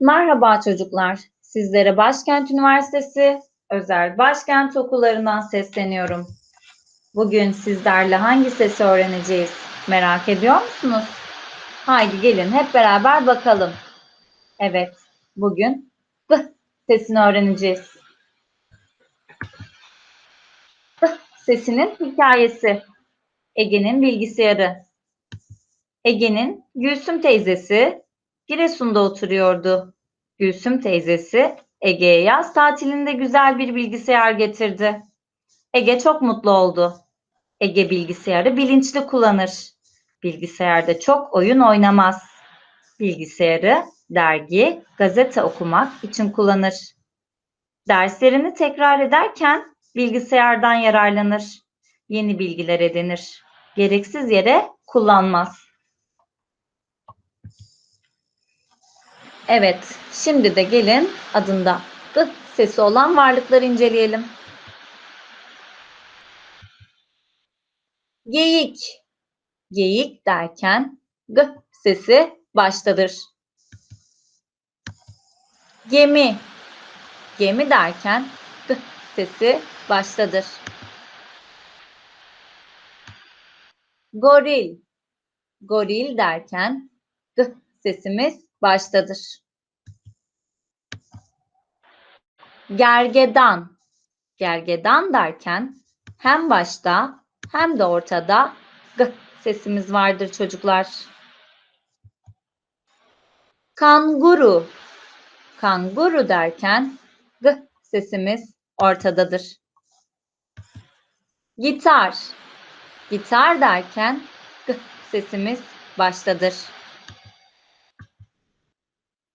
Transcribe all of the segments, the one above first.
Merhaba çocuklar. Sizlere Başkent Üniversitesi özel başkent okullarından sesleniyorum. Bugün sizlerle hangi sesi öğreneceğiz? Merak ediyor musunuz? Haydi gelin hep beraber bakalım. Evet, bugün b sesini öğreneceğiz. B sesinin hikayesi. Ege'nin bilgisayarı. Ege'nin Gülsüm teyzesi Giresun'da oturuyordu. Gülsüm teyzesi Ege'ye yaz tatilinde güzel bir bilgisayar getirdi. Ege çok mutlu oldu. Ege bilgisayarı bilinçli kullanır. Bilgisayarda çok oyun oynamaz. Bilgisayarı dergi, gazete okumak için kullanır. Derslerini tekrar ederken bilgisayardan yararlanır. Yeni bilgiler edinir. Gereksiz yere kullanmaz. Evet, şimdi de gelin adında g sesi olan varlıkları inceleyelim. Geyik. Geyik derken g sesi baştadır. Gemi. Gemi derken g sesi baştadır. Goril. Goril derken g sesimiz baştadır. Gergedan. Gergedan derken hem başta hem de ortada g sesimiz vardır çocuklar. Kanguru. Kanguru derken g sesimiz ortadadır. Gitar. Gitar derken g sesimiz baştadır.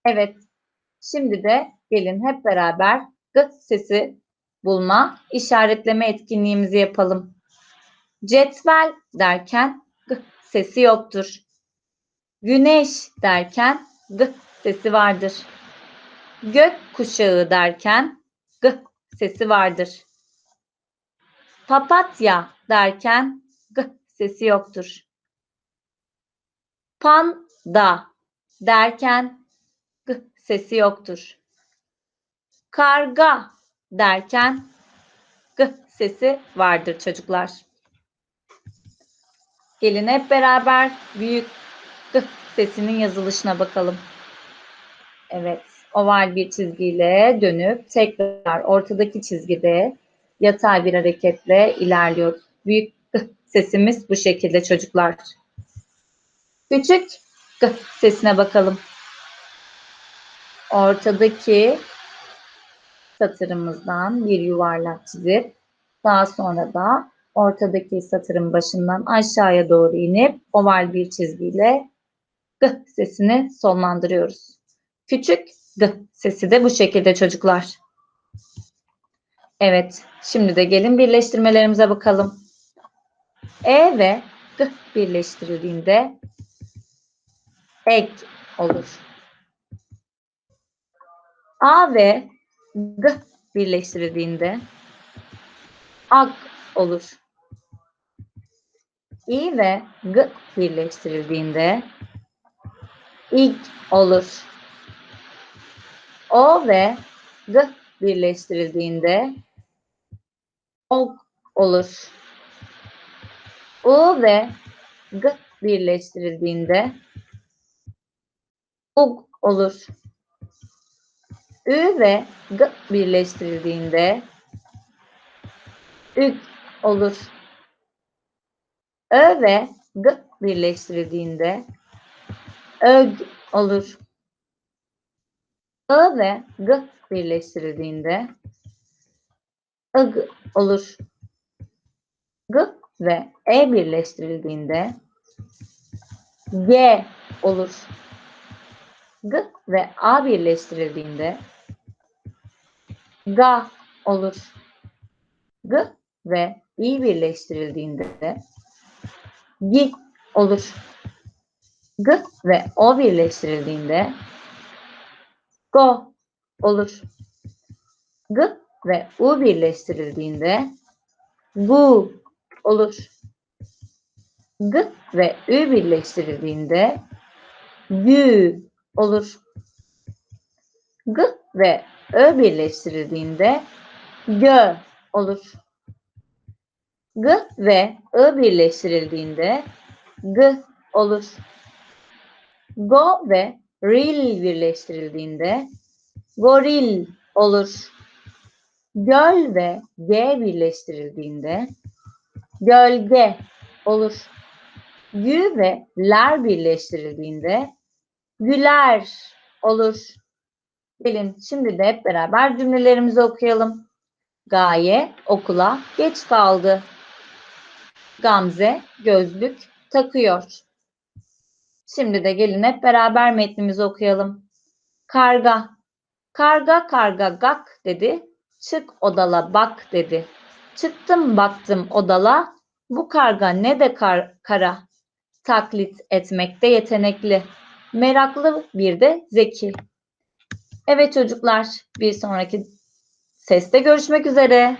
Evet. Şimdi de gelin hep beraber g sesi bulma, işaretleme etkinliğimizi yapalım. Cetvel derken g sesi yoktur. Güneş derken g sesi vardır. Gök kuşağı derken g sesi vardır. Papatya derken g sesi yoktur. Panda derken sesi yoktur. Karga derken g sesi vardır çocuklar. Gelin hep beraber büyük g sesinin yazılışına bakalım. Evet, oval bir çizgiyle dönüp tekrar ortadaki çizgide yatay bir hareketle ilerliyor. Büyük g sesimiz bu şekilde çocuklar. Küçük g sesine bakalım. Ortadaki satırımızdan bir yuvarlak çizip daha sonra da ortadaki satırın başından aşağıya doğru inip oval bir çizgiyle g sesini sonlandırıyoruz. Küçük g sesi de bu şekilde çocuklar. Evet, şimdi de gelin birleştirmelerimize bakalım. E ve g birleştirildiğinde ek olur. A ve G birleştirildiğinde ag olur. İ ve G birleştirildiğinde ig olur. O ve G birleştirildiğinde og olur. U ve G birleştirildiğinde ug olur. Ü ve G birleştirildiğinde üg olur. Ö ve G birleştirildiğinde ög olur. Ö ve G birleştirildiğinde ıg olur. G ve E birleştirildiğinde G olur. G ve A birleştirildiğinde ga olur. G ve i birleştirildiğinde gi olur. G ve o birleştirildiğinde go olur. G ve u birleştirildiğinde gu olur. G ve ü birleştirildiğinde gü olur. G ve Ö birleştirildiğinde gö olur. G ve I birleştirildiğinde g olur. Go ve ril birleştirildiğinde goril olur. Göl ve g birleştirildiğinde gölge olur. Gü ve ler birleştirildiğinde güler olur. Gelin şimdi de hep beraber cümlelerimizi okuyalım. Gaye okula geç kaldı. Gamze gözlük takıyor. Şimdi de gelin hep beraber metnimizi okuyalım. Karga. Karga karga gak dedi. Çık odala bak dedi. Çıktım baktım odala. Bu karga ne de kar, kara. Taklit etmekte yetenekli. Meraklı bir de zeki. Evet çocuklar bir sonraki seste görüşmek üzere.